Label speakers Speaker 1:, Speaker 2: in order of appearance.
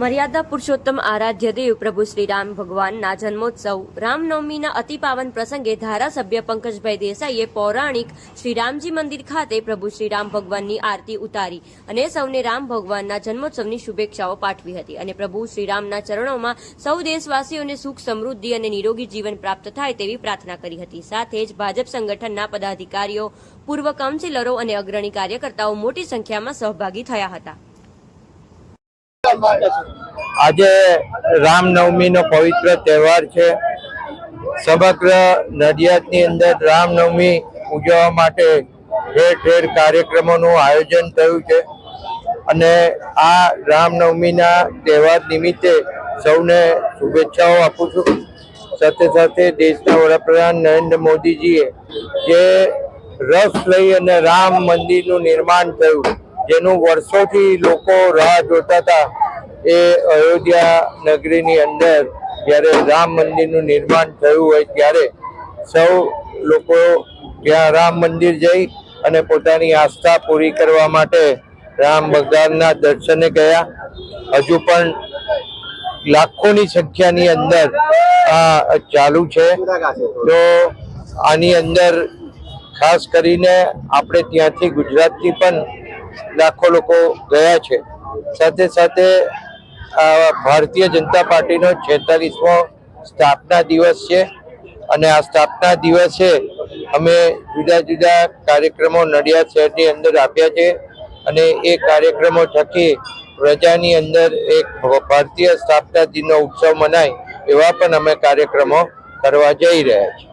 Speaker 1: મર્યાદા પુરુષોત્તમ આરાધ્ય દેવ પ્રભુ શ્રી રામ ભગવાનના જન્મોત્સવ. રામનવમીના અતિ પાવન પ્રસંગે ધારાસભ્ય પંકજભાઈ દેસાઈએ પૌરાણિક શ્રી રામજી મંદિર ખાતે પ્રભુ શ્રી રામ ભગવાનની આરતી ઉતારી અને સૌને રામ ભગવાનના જન્મોત્સવની શુભેચ્છાઓ પાઠવી હતી અને પ્રભુ શ્રી રામના ચરણોમાં સૌ દેશવાસીઓને સુખ, સમૃદ્ધિ અને નિરોગી જીવન પ્રાપ્ત થાય તેવી પ્રાર્થના કરી હતી. સાથે જ ભાજપ સંગઠનના પદાધિકારીઓ, પૂર્વ કાઉન્સિલરો અને અગ્રણી કાર્યકર્તાઓ મોટી સંખ્યામાં સહભાગી થયા હતા.
Speaker 2: આજે રામનવમીનો પવિત્ર તહેવાર છે. સમગ્ર નડિયાદની અંદર રામનવમી ઉજવવા માટે ઠેર ઠેર કાર્યક્રમોનું આયોજન થયું છે. અને આ રામનવમીના તહેવાર નિમિત્તે સૌને શુભેચ્છાઓ આપું છું. સાથે સાથે દેશના વડાપ્રધાન નરેન્દ્ર મોદીજીએ જે રસ લઈ અને રામ મંદિરનું નિર્માણ થયું જેનું વર્ષોથી લોકો રાહ જોતા હતા, એ અયોધ્યા નગરીની અંદર જ્યારે રામ મંદિરનું નિર્માણ થયું હોય ત્યારે સૌ લોકો ત્યાં રામ મંદિર જઈ અને પોતાની આસ્થા પૂરી કરવા માટે રામ ભગવાનના દર્શને ગયા. હજુ પણ લાખોની સંખ્યાની અંદર આ ચાલુ છે. તો આની અંદર ખાસ કરીને આપણે ત્યાંથી ગુજરાતથી પણ લાખો લોકો ગયા છે. સાથે સાથે ભારતીય જનતા પાર્ટીનો છેતાલીસમો સ્થાપના દિવસ છે. અને આ સ્થાપના દિવસે અમે જુદા જુદા કાર્યક્રમો નડિયાદ શહેરની અંદર આપ્યા છે. અને એ કાર્યક્રમો થકી પ્રજાની અંદર એક ભારતીય સ્થાપના દિનનો ઉત્સવ મનાય એવા પણ અમે કાર્યક્રમો કરવા જઈ રહ્યા છીએ.